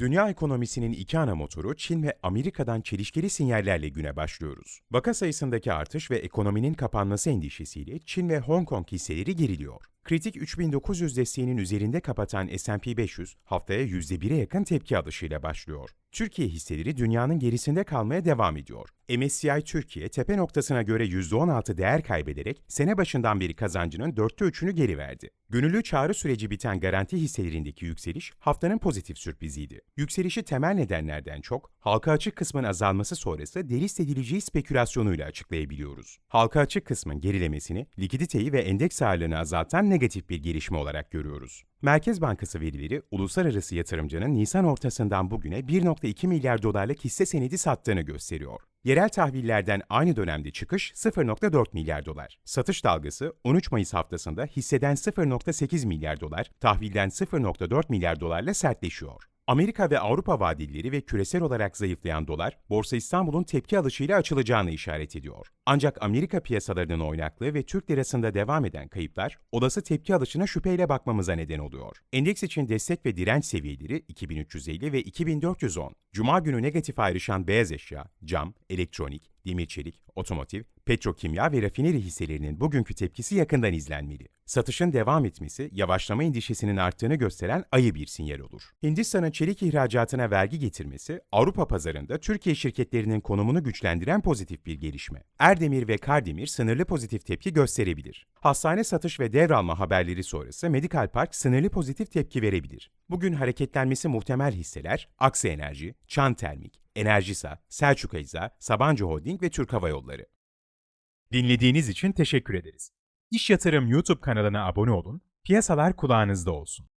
Dünya ekonomisinin iki ana motoru Çin ve Amerika'dan çelişkili sinyallerle güne başlıyoruz. Vaka sayısındaki artış ve ekonominin kapanması endişesiyle Çin ve Hong Kong hisseleri geriliyor. Kritik 3900 desteğinin üzerinde kapatan S&P 500 haftaya %1'e yakın tepki alışıyla başlıyor. Türkiye hisseleri dünyanın gerisinde kalmaya devam ediyor. MSCI Türkiye tepe noktasına göre %16 değer kaybederek sene başından beri kazancının dörtte üçünü geri verdi. Gönüllü çağrı süreci biten garanti hisselerindeki yükseliş haftanın pozitif sürpriziydi. Yükselişi temel nedenlerden çok halka açık kısmın azalması sonrası delist edileceği spekülasyonuyla açıklayabiliyoruz. Halka açık kısmın gerilemesini likiditeyi ve endeks ağırlığını azaltan negatif bir gelişme olarak görüyoruz. Merkez Bankası verileri uluslararası yatırımcının Nisan ortasından bugüne 1.2 milyar dolarlık hisse senedi sattığını gösteriyor. Yerel tahvillerden aynı dönemde çıkış 0.4 milyar dolar. Satış dalgası 13 Mayıs haftasında hisseden 0.8 milyar dolar, tahvilden 0.4 milyar dolarla sertleşiyor. Amerika ve Avrupa vadilleri ve küresel olarak zayıflayan dolar, Borsa İstanbul'un tepki alışıyla açılacağını işaret ediyor. Ancak Amerika piyasalarının oynaklığı ve Türk lirasında devam eden kayıplar, olası tepki alışına şüpheyle bakmamıza neden oluyor. Endeks için destek ve direnç seviyeleri 2350 ve 2410. Cuma günü negatif ayrışan beyaz eşya, cam, elektronik, demir çelik, otomotiv, petrokimya ve rafineri hisselerinin bugünkü tepkisi yakından izlenmeli. Satışın devam etmesi, yavaşlama endişesinin arttığını gösteren ayı bir sinyal olur. Hindistan'ın çelik ihracatına vergi getirmesi, Avrupa pazarında Türkiye şirketlerinin konumunu güçlendiren pozitif bir gelişme. Erdemir ve Kardemir sınırlı pozitif tepki gösterebilir. Hastane satış ve devralma haberleri sonrası Medical Park sınırlı pozitif tepki verebilir. Bugün hareketlenmesi muhtemel hisseler, Aksa Enerji, Çan Termik, Enerjisa, Selçuk Ecza, Sabancı Holding ve Türk Hava Yolları. Dinlediğiniz için teşekkür ederiz. İş Yatırım YouTube kanalına abone olun, piyasalar kulağınızda olsun.